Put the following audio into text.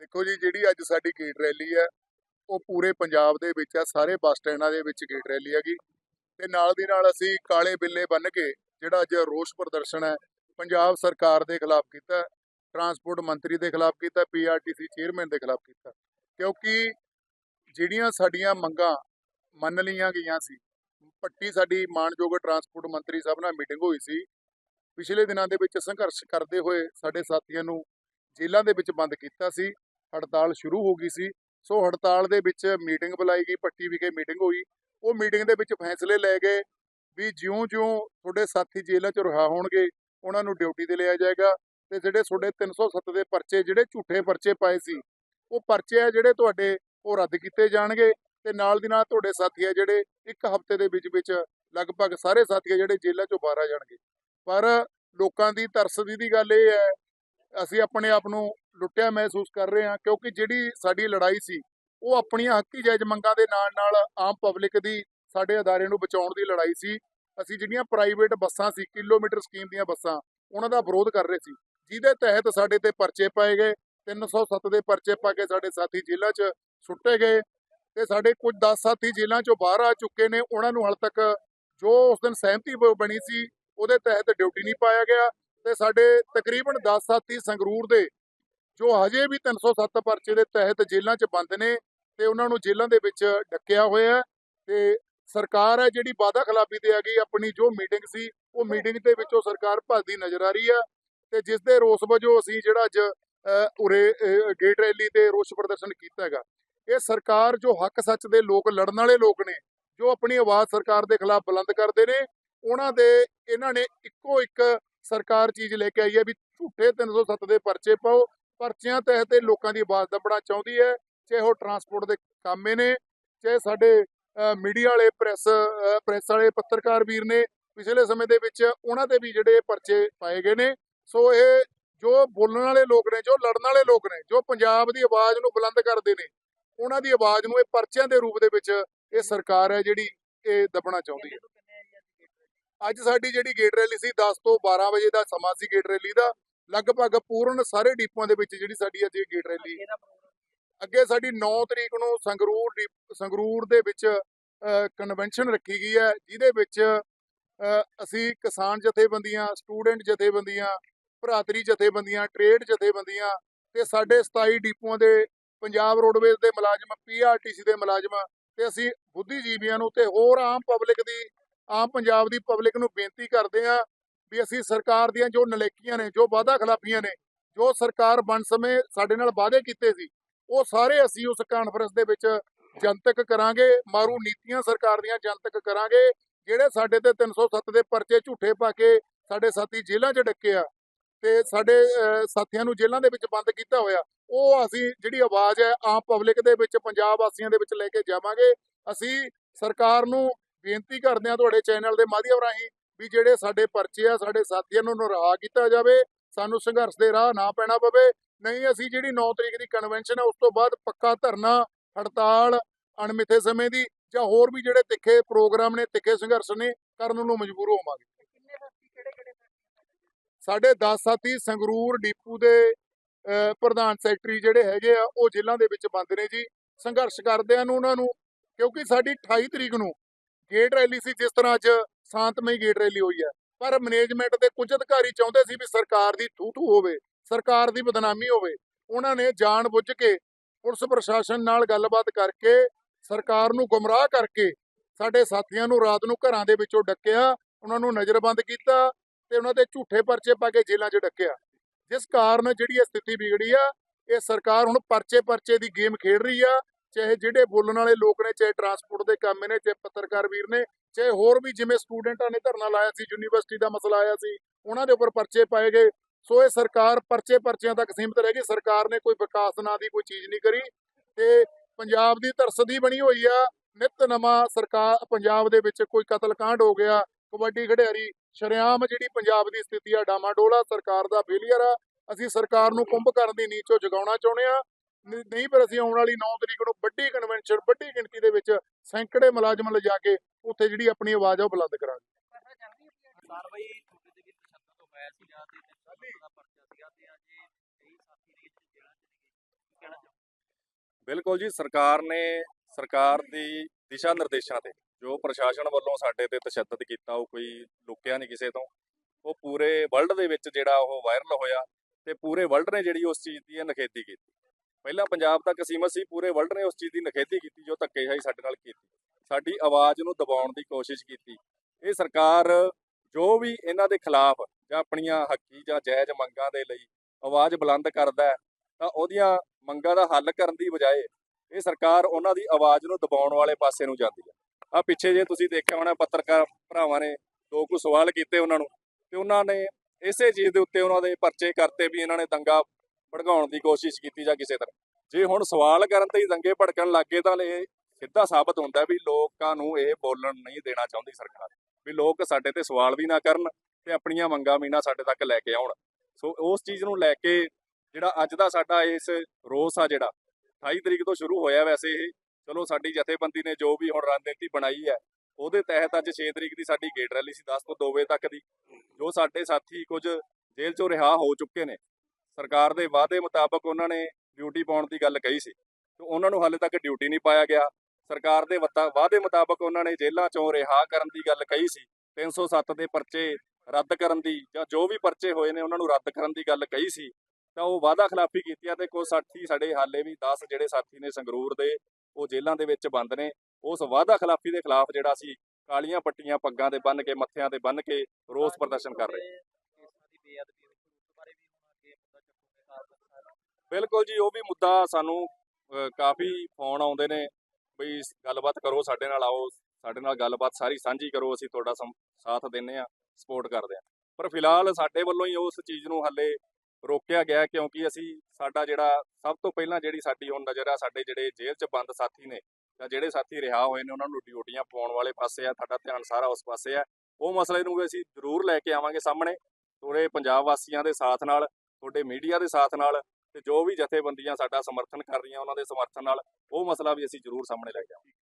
ਦੇਖੋ ਜੀ, ਜਿਹੜੀ ਅੱਜ ਸਾਡੀ ਗੇਟ ਰੈਲੀ ਹੈ, ਉਹ ਪੂਰੇ ਪੰਜਾਬ ਦੇ ਵਿੱਚ ਆ ਸਾਰੇ ਬੱਸ ਸਟੈਂਡਾਂ ਦੇ ਵਿੱਚ ਗੇਟ ਰੈਲੀ ਹੈਗੀ। ਤੇ ਨਾਲ ਦੀ ਨਾਲ ਅਸੀਂ ਕਾਲੇ ਬਿੱਲੇ ਬੰਨ ਕੇ, ਜਿਹੜਾ ਅੱਜ ਰੋਸ ਪ੍ਰਦਰਸ਼ਨ ਹੈ, ਪੰਜਾਬ ਸਰਕਾਰ ਦੇ ਖਿਲਾਫ ਕੀਤਾ ਟਰਾਂਸਪੋਰਟ ਮੰਤਰੀ ਦੇ ਖਿਲਾਫ ਕੀਤਾ ਪੀਆਰਟੀਸੀ ਚੇਅਰਮੈਨ ਦੇ ਖਿਲਾਫ ਕੀਤਾ ਕਿਉਂਕਿ ਜਿਹੜੀਆਂ ਸਾਡੀਆਂ ਮੰਗਾਂ ਮੰਨ ਲਈਆਂ ਗਈਆਂ ਸੀ, ਪੱਟੀ ਸਾਡੀ ਮਾਨਯੋਗ ਟਰਾਂਸਪੋਰਟ ਮੰਤਰੀ ਸਾਹਿਬ ਨਾਲ ਮੀਟਿੰਗ ਹੋਈ ਸੀ, ਪਿਛਲੇ ਦਿਨਾਂ ਦੇ ਵਿੱਚ ਸੰਘਰਸ਼ ਕਰਦੇ ਹੋਏ ਸਾਡੇ ਸਾਥੀਆਂ ਨੂੰ ਜੇਲ੍ਹਾਂ ਦੇ ਵਿੱਚ ਬੰਦ ਕੀਤਾ ਸੀ। ਹੜਤਾਲ ਸ਼ੁਰੂ ਹੋ ਗਈ ਸੀ। ਸੋ ਹੜਤਾਲ ਦੇ ਵਿੱਚ ਮੀਟਿੰਗ ਬੁਲਾਈ ਗਈ, ਪੱਟੀ ਵਿਖੇ ਮੀਟਿੰਗ ਹੋਈ। ਉਹ ਮੀਟਿੰਗ ਦੇ ਵਿੱਚ ਫੈਸਲੇ ਲਏ ਗਏ ਵੀ ਜਿਉਂ-ਜਿਉਂ ਤੁਹਾਡੇ ਸਾਥੀ ਜੇਲ੍ਹਾਂ 'ਚ ਰਿਹਾ ਹੋਣਗੇ, ਉਹਨਾਂ ਨੂੰ ਡਿਊਟੀ ਤੇ ਲਿਆ ਜਾਏਗਾ ਤੇ ਜਿਹੜੇ ਤੁਹਾਡੇ 307 ਦੇ ਪਰਚੇ, ਜਿਹੜੇ ਝੂਠੇ ਪਰਚੇ ਪਾਏ ਸੀ, ਉਹ ਪਰਚੇ ਆ ਜਿਹੜੇ ਤੁਹਾਡੇ ਉਹ ਰੱਦ ਕੀਤੇ ਜਾਣਗੇ ਤੇ ਨਾਲ ਦੀ ਨਾਲ ਤੁਹਾਡੇ ਸਾਥੀ ਆ ਜਿਹੜੇ ਇੱਕ ਹਫ਼ਤੇ ਦੇ ਵਿੱਚ ਵਿੱਚ ਲਗਭਗ ਸਾਰੇ ਸਾਥੀ ਜਿਹੜੇ ਜੇਲ੍ਹਾਂ 'ਚੋਂ ਬਾਹਰ ਆ ਜਾਣਗੇ। ਪਰ ਲੋਕਾਂ ਦੀ ਤਰਸਦੀ ਦੀ ਗੱਲ ਇਹ ਹੈ, ਅਸੀਂ ਆਪਣੇ ਆਪ ਨੂੰ ਲੁੱਟਿਆ ਮਹਿਸੂਸ ਕਰ ਰਹੇ ਹਾਂ, ਕਿਉਂਕਿ ਜਿਹੜੀ ਸਾਡੀ ਲੜਾਈ ਸੀ, ਉਹ ਆਪਣੀਆਂ ਹੱਕੀ ਜਾਇਜ਼ ਮੰਗਾਂ ਦੇ ਨਾਲ ਨਾਲ ਆਮ ਪਬਲਿਕ ਦੀ, ਸਾਡੇ ਅਦਾਰੇ ਨੂੰ ਬਚਾਉਣ ਦੀ ਲੜਾਈ ਸੀ। ਅਸੀਂ ਜਿਹੜੀਆਂ ਪ੍ਰਾਈਵੇਟ ਬੱਸਾਂ ਸੀ, ਕਿਲੋਮੀਟਰ ਸਕੀਮ ਦੀਆਂ ਬੱਸਾਂ, ਉਹਨਾਂ ਦਾ ਵਿਰੋਧ ਕਰ ਰਹੇ ਸੀ। ਜਿਹਦੇ ਤਹਿਤ ਸਾਡੇ ਤੇ ਪਰਚੇ ਪਾਏ ਗਏ 307 ਦੇ ਪਰਚੇ ਪਾ ਕੇ ਸਾਡੇ ਸਾਥੀ ਜੇਲ੍ਹਾਂ 'ਚ ਸੁੱਟੇ ਗਏ ਤੇ ਸਾਡੇ ਕੁਝ 10 ਸਾਥੀ ਜੇਲ੍ਹਾਂ 'ਚੋਂ ਬਾਹਰ ਆ ਚੁੱਕੇ ਨੇ। ਉਹਨਾਂ ਨੂੰ ਹਾਲ ਤੱਕ ਜੋ ਉਸ ਦਿਨ ਸਹਿਮਤੀ ਬਣੀ ਸੀ, ਉਹਦੇ ਤਹਿਤ ਡਿਊਟੀ ਨਹੀਂ ਪਾਇਆ ਗਿਆ ਤੇ ਸਾਡੇ ਤਕਰੀਬਨ 10 ਸਾਥੀ ਸੰਗਰੂਰ ਦੇ ਜੋ ਹਜੇ ਵੀ 307 ਪਰਚੇ ਦੇ ਤਹਿਤ ਜੇਲ੍ਹਾਂ 'ਚ ਬੰਦ ਨੇ ਤੇ ਉਹਨਾਂ ਨੂੰ ਜੇਲ੍ਹਾਂ ਦੇ ਵਿੱਚ ਡੱਕਿਆ ਹੋਇਆ ਤੇ ਸਰਕਾਰ ਹੈ ਜਿਹੜੀ ਵਾਅਦਾ ਖਿਲਾਫੀ ਤੇ ਆ ਗਈ ਆਪਣੀ ਜੋ ਮੀਟਿੰਗ ਸੀ, ਉਹ ਮੀਟਿੰਗ ਦੇ ਵਿੱਚੋਂ ਸਰਕਾਰ ਭੱਜਦੀ ਨਜ਼ਰ ਆ ਰਹੀ ਆ ਤੇ ਜਿਸ ਦੇ ਰੋਸ ਵਜੋਂ ਅਸੀਂ ਜਿਹੜਾ ਅੱਜ ਉਰੇ ਗੇਟ ਰੈਲੀ ਤੇ ਰੋਸ ਪ੍ਰਦਰਸ਼ਨ ਕੀਤਾ ਹੈਗਾ। ਇਹ ਸਰਕਾਰ ਜੋ ਹੱਕ ਸੱਚ ਦੇ ਲੋਕ, ਲੜਨ ਵਾਲੇ ਲੋਕ ਨੇ, ਜੋ ਆਪਣੀ ਆਵਾਜ਼ ਸਰਕਾਰ ਦੇ ਖਿਲਾਫ ਬੁਲੰਦ ਕਰਦੇ ਨੇ, ਉਹਨਾਂ ਦੇ, ਇਹਨਾਂ ਨੇ ਇੱਕੋ ਇੱਕ ਸਰਕਾਰ ਚੀਜ਼ ਲੈ ਕੇ ਆਈ ਹੈ ਵੀ ਝੂਠੇ 307 ਦੇ ਪਰਚੇ ਪਾਓ ਪਰਚਿਆਂ ਤਹਿਤ ਇਹ ਲੋਕਾਂ ਦੀ ਆਵਾਜ਼ ਦੱਬਣਾ ਚਾਹੁੰਦੀ ਹੈ, ਚਾਹੇ ਉਹ ਟਰਾਂਸਪੋਰਟ ਦੇ ਕਾਮੇ ਨੇ, ਚਾਹੇ ਸਾਡੇ ਮੀਡੀਆ ਵਾਲੇ ਪ੍ਰੈਸ ਪ੍ਰੈਸ ਵਾਲੇ ਪੱਤਰਕਾਰ ਵੀਰ ਨੇ, ਪਿਛਲੇ ਸਮੇਂ ਦੇ ਵਿੱਚ ਉਹਨਾਂ ਤੇ ਵੀ ਜਿਹੜੇ ਪਰਚੇ ਪਾਏ ਗਏ ਨੇ। ਸੋ ਇਹ ਜੋ ਬੋਲਣ ਵਾਲੇ ਲੋਕ ਨੇ, ਜੋ ਲੜਨ ਵਾਲੇ ਲੋਕ ਨੇ, ਜੋ ਪੰਜਾਬ ਦੀ ਆਵਾਜ਼ ਨੂੰ ਬੁਲੰਦ ਕਰਦੇ ਨੇ, ਉਹਨਾਂ ਦੀ ਆਵਾਜ਼ ਨੂੰ ਇਹ ਪਰਚਿਆਂ ਦੇ ਰੂਪ ਦੇ ਵਿੱਚ ਇਹ ਸਰਕਾਰ ਹੈ ਜਿਹੜੀ ਇਹ ਦੱਬਣਾ ਚਾਹੁੰਦੀ ਹੈ। ਅੱਜ ਸਾਡੀ ਜਿਹੜੀ ਗੇਟ ਰੈਲੀ ਸੀ 10 ਤੋਂ 12 ਵਜੇ ਦਾ ਸਮਾਂ ਸੀ ਗੇਟ ਰੈਲੀ ਦਾ ਲਗਭਗ ਪੂਰਨ ਸਾਰੇ ਡਿਪੂਆਂ ਦੇ ਵਿੱਚ ਜਿਹੜੀ ਸਾਡੀ ਅੱਜ ਇਹ ਗੇਟ ਰੈਲੀ ਅੱਗੇ ਸਾਡੀ 9 ਤਰੀਕ ਨੂੰ ਸੰਗਰੂਰ ਸੰਗਰੂਰ ਦੇ ਵਿੱਚ ਕਨਵੈਨਸ਼ਨ ਰੱਖੀ ਗਈ ਹੈ ਜਿਹਦੇ ਵਿੱਚ ਅਸੀਂ ਕਿਸਾਨ ਜਥੇਬੰਦੀਆਂ ਸਟੂਡੈਂਟ ਜਥੇਬੰਦੀਆਂ ਭਰਾਤਰੀ ਜਥੇਬੰਦੀਆਂ ਟ੍ਰੇਡ ਜਥੇਬੰਦੀਆਂ ਤੇ ਸਾਡੇ 27 ਡਿਪੂਆਂ ਦੇ ਪੰਜਾਬ ਰੋਡਵੇਜ਼ ਦੇ ਮੁਲਾਜ਼ਮ ਪੀਆਰਟੀਸੀ ਦੇ ਮੁਲਾਜ਼ਮ ਤੇ ਅਸੀਂ ਬੁੱਧੀਜੀਵੀਆਂ ਨੂੰ ਤੇ ਹੋਰ ਆਮ ਪਬਲਿਕ ਦੀ ਆਮ ਪੰਜਾਬ ਦੀ ਪਬਲਿਕ ਨੂੰ ਬੇਨਤੀ ਕਰਦੇ ਹਾਂ ਵੀ ਅਸੀਂ ਸਰਕਾਰ ਦੀਆਂ ਜੋ ਨਲੇਕੀਆਂ ਨੇ, ਜੋ ਵਾਅਦਾ ਖਿਲਾਫੀਆਂ ਨੇ, ਜੋ ਸਰਕਾਰ ਬਣ ਸਮੇਂ ਸਾਡੇ ਨਾਲ ਵਾਅਦੇ ਕੀਤੇ ਸੀ, ਉਹ ਸਾਰੇ ਅਸੀਂ ਉਸ ਕਾਨਫਰੰਸ ਦੇ ਵਿੱਚ ਜਨਤਕ ਕਰਾਂਗੇ, ਮਾਰੂ ਨੀਤੀਆਂ ਸਰਕਾਰ ਦੀਆਂ ਜਨਤਕ ਕਰਾਂਗੇ, ਜਿਹੜੇ ਸਾਡੇ ਤੇ 307 ਦੇ ਪਰਚੇ ਝੂਠੇ ਪਾ ਕੇ ਸਾਡੇ ਸਾਥੀ ਜੇਲ੍ਹਾਂ 'ਚ ਡੱਕੇ ਆ ਤੇ ਸਾਡੇ ਸਾਥੀਆਂ ਨੂੰ ਜੇਲ੍ਹਾਂ ਦੇ ਵਿੱਚ ਬੰਦ ਕੀਤਾ ਹੋਇਆ, ਉਹ ਅਸੀਂ ਜਿਹੜੀ ਆਵਾਜ਼ ਹੈ ਆਮ ਪਬਲਿਕ ਦੇ ਵਿੱਚ, ਪੰਜਾਬ ਵਾਸੀਆਂ ਦੇ ਵਿੱਚ ਲੈ ਕੇ ਜਾਵਾਂਗੇ। ਅਸੀਂ ਸਰਕਾਰ ਨੂੰ ਬੇਨਤੀ ਕਰਦੇ ਹਾਂ ਤੁਹਾਡੇ ਚੈਨਲ ਦੇ ਮਾਧਿਅਮ ਰਾਹੀਂ ਵੀ ਜਿਹੜੇ ਸਾਡੇ ਪਰਚੇ ਆ ਸਾਡੇ ਸਾਥੀਆਂ ਨੂੰ ਰਿਹਾ ਕੀਤਾ ਜਾਵੇ ਸਾਨੂੰ ਸੰਘਰਸ਼ ਦੇ ਰਾਹ ਨਾ ਪੈਣਾ ਪਵੇ। ਨਹੀਂ ਅਸੀਂ ਜਿਹੜੀ 9 ਤਰੀਕ ਦੀ ਕਨਵੈਨਸ਼ਨ ਹੈ ਉਸ ਤੋਂ ਬਾਅਦ ਪੱਕਾ ਧਰਨਾ ਹੜਤਾਲ ਅਣਮਿੱਥੇ ਸਮੇਂ ਦੀ ਜਾਂ ਹੋਰ ਵੀ ਜਿਹੜੇ ਤਿੱਖੇ ਪ੍ਰੋਗਰਾਮ ਨੇ ਤਿੱਖੇ ਸੰਘਰਸ਼ ਨੇ ਕਰਨ ਨੂੰ ਮਜਬੂਰ ਹੋਵਾਂਗੇ। ਸਾਡੇ 10 ਸਾਥੀ ਸੰਗਰੂਰ ਡੀਪੂ ਦੇ ਪ੍ਰਧਾਨ ਸੈਕਟਰੀ ਜਿਹੜੇ ਹੈਗੇ ਆ ਉਹ ਜੇਲ੍ਹਾਂ ਦੇ ਵਿੱਚ ਬੰਦ ਨੇ ਜੀ। ਸੰਘਰਸ਼ ਕਰਦਿਆਂ ਨੂੰ ਉਹਨਾਂ ਨੂੰ ਕਿਉਂਕਿ ਸਾਡੀ 28 ਤਰੀਕ ਨੂੰ ਗੇਟ ਰੈਲੀ ਸੀ ਜਿਸ ਤਰ੍ਹਾਂ ਅੱਜ ਸ਼ਾਂਤਮਈ ਗੇਟ ਰੈਲੀ ਹੋਈ ਹੈ। ਪਰ ਮੈਨੇਜਮੈਂਟ ਦੇ ਕੁਝ ਅਧਿਕਾਰੀ ਚਾਹੁੰਦੇ ਸੀ ਵੀ ਸਰਕਾਰ ਦੀ ਥੂ ਥੂ ਹੋਵੇ, ਸਰਕਾਰ ਦੀ ਬਦਨਾਮੀ ਹੋਵੇ। ਉਹਨਾਂ ਨੇ ਜਾਣ ਬੁੱਝ ਕੇ ਪੁਲਿਸ ਪ੍ਰਸ਼ਾਸਨ ਨਾਲ ਗੱਲਬਾਤ ਕਰਕੇ, ਸਰਕਾਰ ਨੂੰ ਗੁੰਮਰਾਹ ਕਰਕੇ ਸਾਡੇ ਸਾਥੀਆਂ ਨੂੰ ਰਾਤ ਨੂੰ ਘਰਾਂ ਦੇ ਵਿੱਚੋਂ ਡੱਕਿਆ, ਉਹਨਾਂ ਨੂੰ ਨਜ਼ਰਬੰਦ ਕੀਤਾ ਤੇ ਉਹਨਾਂ ਦੇ ਝੂਠੇ ਪਰਚੇ ਪਾ ਕੇ ਜੇਲ੍ਹਾਂ 'ਚ ਡੱਕਿਆ। ਜਿਸ ਕਾਰਨ ਜਿਹੜੀ ਇਹ ਸਥਿਤੀ ਵਿਗੜੀ ਆ, ਇਹ ਸਰਕਾਰ ਹੁਣ ਪਰਚੇ ਪਰਚੇ ਦੀ ਗੇਮ ਖੇਡ ਰਹੀ ਆ ਚਾਹੇ ਜਿਹੜੇ ਬੋਲਣ ਵਾਲੇ ਲੋਕ ਨੇ, ਚਾਹੇ ਟਰਾਂਸਪੋਰਟ ਦੇ ਕੰਮ ਨੇ, ਚਾਹੇ ਪੱਤਰਕਾਰ ਵੀਰ ਨੇ, ਚਾਹੇ ਹੋਰ ਵੀ ਜਿਵੇਂ ਸਟੂਡੈਂਟਾਂ ਨੇ ਧਰਨਾ ਲਾਇਆ ਸੀ ਯੂਨੀਵਰਸਿਟੀ ਦਾ ਮਸਲਾ ਆਇਆ ਸੀ, ਉਹਨਾਂ ਦੇ ਉੱਪਰ ਪਰਚੇ ਪਾਏ ਗਏ। ਸੋ ਇਹ ਸਰਕਾਰ ਪਰਚੇ ਪਰਚਿਆਂ ਤੱਕ ਸੀਮਿਤ ਰਹਿ ਗਈ। ਸਰਕਾਰ ਨੇ ਕੋਈ ਵਿਕਾਸ ਨਾਂ ਦੀ ਕੋਈ ਚੀਜ਼ ਨਹੀਂ ਕਰੀ ਤੇ ਪੰਜਾਬ ਦੀ ਤਰਸਦੀ ਬਣੀ ਹੋਈ ਆ, ਨਿਤ ਨਵਾਂ ਸਰਕਾਰ ਪੰਜਾਬ ਦੇ ਵਿੱਚ ਕੋਈ ਕਤਲकांड ਹੋ ਗਿਆ, ਕਬੱਡੀ ਖਿਡਾਰੀ ਸ਼ਰੇਆਮ ਜਿਹੜੀ ਪੰਜਾਬ ਦੀ ਸਥਿਤੀ ਆ, ਡਾਮਾਡੋਲਾ ਸਰਕਾਰ ਦਾ ਫੇਲੀਅਰ ਆ। ਅਸੀਂ ਸਰਕਾਰ ਨੂੰ ਕੁੰਭ ਕਰਨ ਦੀ ਨੀਚ ਚੋਂ ਜਗਾਉਣਾ ਚਾਹੁੰਦੇ ਆ। ਨਹੀਂ ਪਰ ਅਸੀਂ ਆਉਣ ਵਾਲੀ 9 ਤਰੀਕ ਨੂੰ ਵੱਡੀ ਕਨਵੈਨਸ਼ਨ ਵੱਡੀ ਗਿਣਤੀ ਦੇ ਵਿੱਚ ਸੈਂਕੜੇ ਮੁਲਾਜ਼ਮ ਲਿਜਾ ਕੇ ਉੱਥੇ ਜਿਹੜੀ ਆਪਣੀ ਆਵਾਜ਼ ਆ ਉਹ ਬੁਲੰਦ ਕਰਾਂਗੇ। ਬਿਲਕੁਲ ਜੀ ਸਰਕਾਰ ਨੇ ਸਰਕਾਰ ਦੀ ਦਿਸ਼ਾ ਨਿਰਦੇਸ਼ਾਂ ਤੇ ਜੋ ਪ੍ਰਸ਼ਾਸਨ ਵੱਲੋਂ ਸਾਡੇ ਤੇ ਤਸ਼ੱਦਦ ਕੀਤਾ ਉਹ ਕੋਈ ਲੁਕਿਆ ਨਹੀਂ ਕਿਸੇ ਤੋਂ। ਉਹ ਪੂਰੇ ਵਰਲਡ ਦੇ ਵਿੱਚ ਜਿਹੜਾ ਉਹ ਵਾਇਰਲ ਹੋਇਆ ਤੇ ਪੂਰੇ ਵਰਲਡ ਨੇ ਜਿਹੜੀ ਉਸ ਚੀਜ਼ ਦੀ ਨਖੇਦੀ ਕੀਤੀ। ਪਹਿਲਾਂ ਪੰਜਾਬ ਤੱਕ ਸੀਮਤ ਸੀ, ਪੂਰੇ ਵਰਲਡ ਨੇ ਉਸ ਚੀਜ਼ ਦੀ ਨਖੇਦੀ ਕੀਤੀ, ਜੋ ਧੱਕੇਸ਼ਾਹੀ ਸਾਡੇ ਨਾਲ ਕੀਤੀ। ਸਾਡੀ ਆਵਾਜ਼ ਨੂੰ ਦਬਾਉਣ ਦੀ ਕੋਸ਼ਿਸ਼ ਕੀਤੀ। ਇਹ ਸਰਕਾਰ ਜੋ ਵੀ ਇਹਨਾਂ ਦੇ ਖਿਲਾਫ ਜਾਂ ਆਪਣੀਆਂ ਹੱਕੀ ਜਾਂ ਜਾਇਜ਼ ਮੰਗਾਂ ਦੇ ਲਈ ਆਵਾਜ਼ ਬੁਲੰਦ ਕਰਦਾ ਤਾਂ ਉਹਦੀਆਂ ਮੰਗਾਂ ਦਾ ਹੱਲ ਕਰਨ ਦੀ ਬਜਾਏ ਇਹ ਸਰਕਾਰ ਉਹਨਾਂ ਦੀ ਆਵਾਜ਼ ਨੂੰ ਦਬਾਉਣ ਵਾਲੇ ਪਾਸੇ ਨੂੰ ਜਾਂਦੀ ਹੈ। ਆ ਪਿੱਛੇ ਜੇ ਤੁਸੀਂ ਦੇਖਿਆ ਹੋਣਾ, ਪੱਤਰਕਾਰ ਭਰਾਵਾਂ ਨੇ ਦੋ ਕੁ ਸਵਾਲ ਕੀਤੇ ਉਹਨਾਂ ਨੂੰ, ਤੇ ਉਹਨਾਂ ਨੇ ਇਸੇ ਚੀਜ਼ ਦੇ ਉੱਤੇ ਉਹਨਾਂ ਦੇ ਪਰਚੇ ਕਰਤੇ ਵੀ ਇਹਨਾਂ ਨੇ ਦੰਗਾ ਭੜਕਾਉਣ ਦੀ ਕੋਸ਼ਿਸ਼ ਕੀਤੀ ਜਾਂ ਕਿਸੇ ਤਰ੍ਹਾਂ। ਜੇ ਹੁਣ ਸਵਾਲ ਕਰਨ ਤੇ ਹੀ ਦੰਗੇ ਭੜਕਣ ਲੱਗੇ ਤਾਂ ਇਹ ਸਿੱਧਾ ਸਾਬਤ ਹੁੰਦਾ ਵੀ ਲੋਕਾਂ ਨੂੰ ਇਹ ਬੋਲਣ ਨਹੀਂ ਦੇਣਾ ਚਾਹੁੰਦੀ ਸਰਕਾਰ। ਵੀ ਲੋਕ ਸਾਡੇ ਤੇ ਸਵਾਲ ਵੀ ਨਾ ਕਰਨ ਤੇ ਆਪਣੀਆਂ ਮੰਗਾਂ ਵੀ ਨਾ ਸਾਡੇ ਤੱਕ ਲੈ ਕੇ ਆਉਣ। ਸੋ ਉਸ ਚੀਜ਼ ਨੂੰ ਲੈ ਕੇ ਜਿਹੜਾ ਅੱਜ ਦਾ ਸਾਡਾ ਇਸ ਰੋਸ ਆ ਜਿਹੜਾ 28 ਤਰੀਕ ਤੋਂ ਸ਼ੁਰੂ ਹੋਇਆ ਵੈਸੇ ਇਹ। ਚਲੋ ਸਾਡੀ ਜਥੇਬੰਦੀ ਨੇ ਜੋ ਵੀ ਹੁਣ ਰਣਨੀਤੀ ਬਣਾਈ ਹੈ, ਉਹਦੇ ਤਹਿਤ ਅੱਜ 6 ਤਰੀਕ ਦੀ ਸਾਡੀ ਗੇਟ ਰੈਲੀ ਸੀ 10 ਤੋਂ 2 ਵਜੇ ਤੱਕ ਦੀ। ਜੋ ਸਾਡੇ ਸਾਥੀ ਕੁਝ ਜੇਲ੍ਹ ਚੋਂ ਰਿਹਾ ਹੋ ਚੁੱਕੇ ਨੇ ਸਰਕਾਰ ਦੇ ਵਾਅਦੇ ਮੁਤਾਬਕ ਉਹਨਾਂ ਨੇ ਡਿਊਟੀ ਪਾਉਣ ਦੀ ਗੱਲ ਕਹੀ ਸੀ। ਤੇ ਉਹਨਾਂ ਨੂੰ ਹਾਲੇ ਤੱਕ ਡਿਊਟੀ ਨਹੀਂ ਪਾਇਆ ਗਿਆ। ਸਰਕਾਰ ਦੇ ਵਾਅਦੇ ਮੁਤਾਬਕ ਉਹਨਾਂ ਨੇ ਜੇਲ੍ਹਾਂ ਚੋਂ ਰਿਹਾ ਕਰਨ ਦੀ ਗੱਲ ਕਹੀ ਸੀ। 307 ਦੇ ਪਰਚੇ ਰੱਦ ਕਰਨ ਦੀ ਜਾਂ ਜੋ ਵੀ ਪਰਚੇ ਹੋਏ ਨੇ ਉਹਨਾਂ ਨੂੰ ਰੱਦ ਕਰਨ ਦੀ ਗੱਲ ਕਹੀ ਸੀ। ਤਾਂ ਉਹ ਵਾਅਦਾ ਖਿਲਾਫੀ ਕੀਤੀ ਆ ਤੇ ਕੁਝ ਸਾਥੀ ਸਾਡੇ ਹਾਲੇ ਵੀ 10 ਜਿਹੜੇ ਸਾਥੀ ਨੇ ਸੰਗਰੂਰ ਦੇ, ਉਹ ਜੇਲ੍ਹਾਂ ਦੇ ਵਿੱਚ ਬੰਦ ਨੇ। ਉਸ ਵਾਅਦਾ ਖਿਲਾਫੀ ਦੇ ਖਿਲਾਫ ਜਿਹੜਾ ਸੀ, ਕਾਲੀਆਂ ਪੱਟੀਆਂ ਪੱਗਾਂ ਤੇ ਬੰਨ ਕੇ, ਮੱਥਿਆਂ ਤੇ ਬੰਨ ਕੇ ਰੋਸ ਪ੍ਰਦਰਸ਼ਨ ਕਰ ਰਹੇ ਕੇਸਾਂ ਦੀ ਬੇਅਦਬੀ ਹੋਈ ਸੀ, ਉਸ ਬਾਰੇ ਵੀ ਹੁਣ ਅੱਗੇ ਮੁੱਦਾ ਚੱਕੋਗੇ ਕਾਰਨ ਸਾਰਾ ਬਿਲਕੁਲ ਜੀ, ਉਹ ਵੀ ਮੁੱਦਾ ਸਾਨੂੰ ਕਾਫੀ ਫੋਨ ਆਉਂਦੇ ਨੇ, ਬਈ ਗੱਲਬਾਤ ਕਰੋ ਸਾਡੇ ਨਾਲ, ਆਓ, ਸਾਡੇ ਨਾਲ ਗੱਲਬਾਤ ਸਾਰੀ ਸਾਂਝੀ ਕਰੋ, ਅਸੀਂ ਤੁਹਾਡਾ ਸਮ- ਸਾਥ ਦਿੰਨੇ ਆ ਸਪੋਰਟ ਕਰਦੇ ਆ ਪਰ ਫਿਲਹਾਲ ਸਾਡੇ ਵੱਲੋਂ ਹੀ ਉਸ ਚੀਜ਼ ਨੂੰ ਹਾਲੇ ਰੋਕਿਆ ਗਿਆ, ਕਿਉਂਕਿ ਅਸੀਂ, ਸਾਡਾ ਜਿਹੜਾ ਸਭ ਤੋਂ ਪਹਿਲਾਂ ਜਿਹੜੀ ਸਾਡੀ ਹੁਣ ਨਜ਼ਰ ਆ, ਸਾਡੇ ਜਿਹੜੇ ਜੇਲ੍ਹ 'ਚ ਬੰਦ ਸਾਥੀ ਨੇ, ਜਾਂ ਜਿਹੜੇ ਸਾਥੀ ਰਿਹਾ ਹੋਏ ਨੇ, ਉਹਨਾਂ ਨੂੰ ਡਿਊਟੀਆਂ ਪਾਉਣ ਵਾਲੇ ਪਾਸੇ ਆ ਸਾਡਾ ਧਿਆਨ ਸਾਰਾ ਉਸ ਪਾਸੇ ਆ। ਉਹ ਮਸਲੇ ਨੂੰ ਵੀ ਅਸੀਂ ਜ਼ਰੂਰ ਲੈ ਕੇ ਆਵਾਂਗੇ ਸਾਹਮਣੇ ਥੋੜੇ ਪੰਜਾਬ ਵਾਸੀਆਂ ਦੇ ਸਾਥ ਨਾਲ, ਤੁਹਾਡੇ ਮੀਡੀਆ ਦੇ ਸਾਥ ਨਾਲ ਤੇ ਜੋ ਵੀ ਜਥੇਬੰਦੀਆਂ ਸਾਡਾ ਸਮਰਥਨ ਕਰ ਰਹੀਆਂ ਉਹਨਾਂ ਦੇ ਸਮਰਥਨ ਨਾਲ ਉਹ ਮਸਲਾ ਵੀ ਅਸੀਂ ਜ਼ਰੂਰ ਸਾਹਮਣੇ ਲੈ ਕੇ ਆਵਾਂਗੇ।